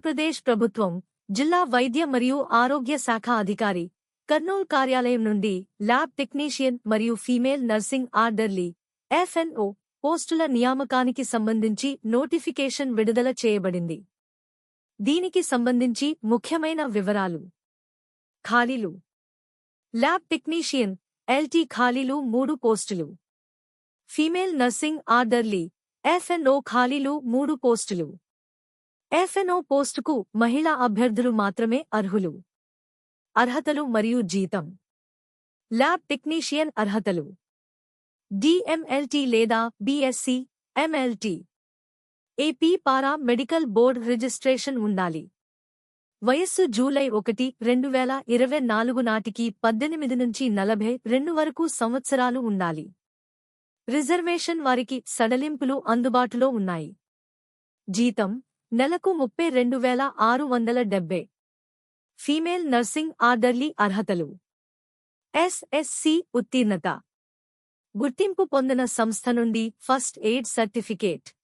ఆంధ్రప్రదేశ్ ప్రభుత్వం జిల్లా వైద్య మరియు ఆరోగ్య శాఖ అధికారి కర్నూల్ కార్యాలయం నుండి ల్యాబ్ టెక్నీషియన్ మరియు ఫీమేల్ నర్సింగ్ ఆర్డర్లీ ఎఫ్ఎన్ఓ పోస్టుల నియామకానికి సంబంధించి నోటిఫికేషన్ విడుదల చేయబడింది. దీనికి సంబంధించి ముఖ్యమైన వివరాలు. ఖాళీలు. ల్యాబ్ టెక్నీషియన్ ఎల్టీ ఖాళీలు మూడు పోస్టులు. ఫీమేల్ నర్సింగ్ ఆర్డర్లీ ఎఫ్ఎన్ఓ ఖాళీలు మూడు పోస్టులు. ఎఫ్ఎన్ఓ పోస్టుకు మహిళా అభ్యర్థులు మాత్రమే అర్హులు. అర్హతలు మరియు జీతం. ల్యాబ్ టెక్నీషియన్ అర్హతలు. డిఎంఎల్టీ లేదా BSc MLT AP paramedical board registration ఉండాలి. వయస్సు జూలై ఒకటి రెండు వేల ఇరవై నాలుగు నాటికి పద్దెనిమిది నుంచి నలభై రెండు వరకు సంవత్సరాలు ఉండాలి. రిజర్వేషన్ వారికి సడలింపులు అందుబాటులో ఉన్నాయి. జీతం నెలకు ముప్పై రెండు వేల ఆరు వందల డెబ్బై. ఫీమేల్ నర్సింగ్ ఆర్డర్లీ అర్హతలు. ఎస్ఎస్సి ఉత్తీర్ణత. గుర్తింపు పొందిన సంస్థ నుండి ఫస్ట్ ఎయిడ్ సర్టిఫికేట్.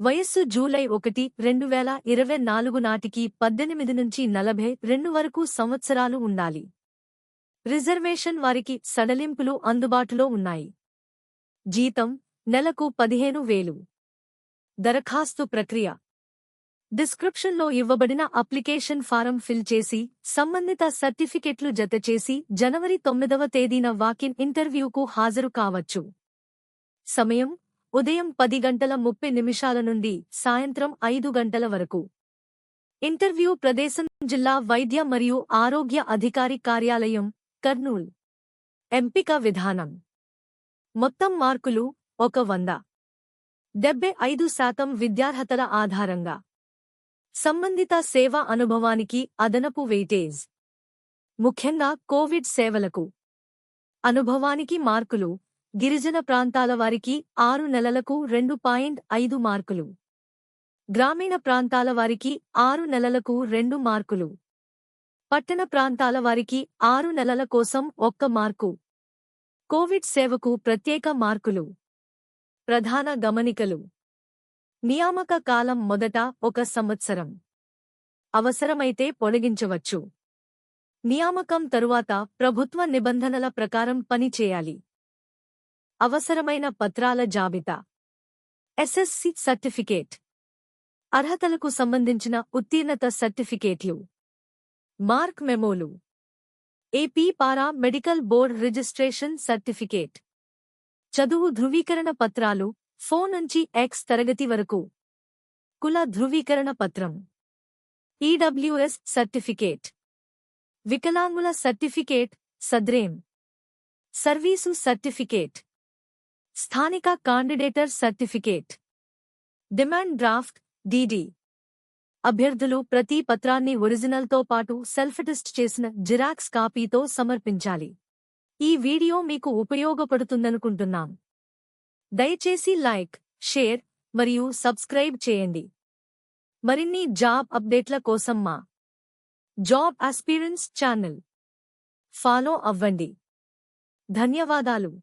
వయస్సు జూలై ఒకటి రెండు వేల ఇరవై నాలుగు నాటికి పద్దెనిమిది నుంచి నలభై రెండు వరకు సంవత్సరాలు ఉండాలి. రిజర్వేషన్ వారికి సడలింపులు అందుబాటులో ఉన్నాయి. జీతం నెలకు పదిహేను వేలు. దరఖాస్తు ప్రక్రియ. డిస్క్రిప్షన్లో ఇవ్వబడిన అప్లికేషన్ ఫారం ఫిల్ చేసి సంబంధిత సర్టిఫికెట్లు జతచేసి జనవరి తొమ్మిదవ తేదీన వాకిన్ ఇంటర్వ్యూకు హాజరు కావచ్చు. సమయం ఉదయం పది గంటల ముప్పై నిమిషాల నుండి సాయంత్రం ఐదు గంటల వరకు. ఇంటర్వ్యూ ప్రదేశం జిల్లా వైద్య మరియు ఆరోగ్య అధికారి కార్యాలయం కర్నూల్. ఎంపిక విధానం. మొత్తం మార్కులు ఒక వంద. డెబ్బై ఐదు శాతం విద్యార్హతల ఆధారంగా. సంబంధిత సేవా అనుభవానికి అదనపు వెయిటేజ్. ముఖ్యంగా కోవిడ్ సేవలకు అనుభవానికి మార్కులు గిరిజన ప్రాంతాల వారికి ఆరు నెలలకు రెండు పాయింట్ ఐదు మార్కులు. గ్రామీణ ప్రాంతాల వారికి ఆరు నెలలకు రెండు మార్కులు. పట్టణ ప్రాంతాల వారికి ఆరు నెలల కోసం ఒక్క మార్కు. కోవిడ్ సేవకు ప్రత్యేక మార్కులు. ప్రధాన గమనికలు. నియామక కాలం మొదట ఒక సంవత్సరం. అవసరమైతే పొడిగించవచ్చు. నియామకం తరువాత ప్రభుత్వ నిబంధనల ప్రకారం పనిచేయాలి అవసరమైన పత్రాల జాబితా. SSC certificate. అర్హతలకు సంబంధించిన ఉత్తీర్ణత సర్టిఫికేట్లు. Mark మెమోలు. AP paramedical board registration certificate. చదువు ధృవీకరణ పత్రాలు ఫోన్ నుంచి ఎక్స్ తరగతి వరకు. కుల ధృవీకరణ పత్రం. EWS certificate. వికలాంగుల సర్టిఫికేట్ సద్రేం. Service certificate. స్థానిక కాండిడేటర్ సర్టిఫికేట్. డిమాండ్ డ్రాఫ్ట్ డీడీ అభ్యర్థులు ప్రతి పత్రాన్ని ఒరిజినల్తో పాటు సెల్ఫ్ చేసిన జిరాక్స్ కాపీతో సమర్పించాలి. ఈ వీడియో మీకు ఉపయోగపడుతుందనుకుంటున్నాం. దయచేసి లైక్ షేర్ మరియు సబ్స్క్రైబ్ చేయండి. మరిన్ని జాబ్ అప్డేట్ల కోసం మా జాబ్ ఆస్పిరెన్స్ ఛానల్. ఫాలో అవ్వండి. ధన్యవాదాలు.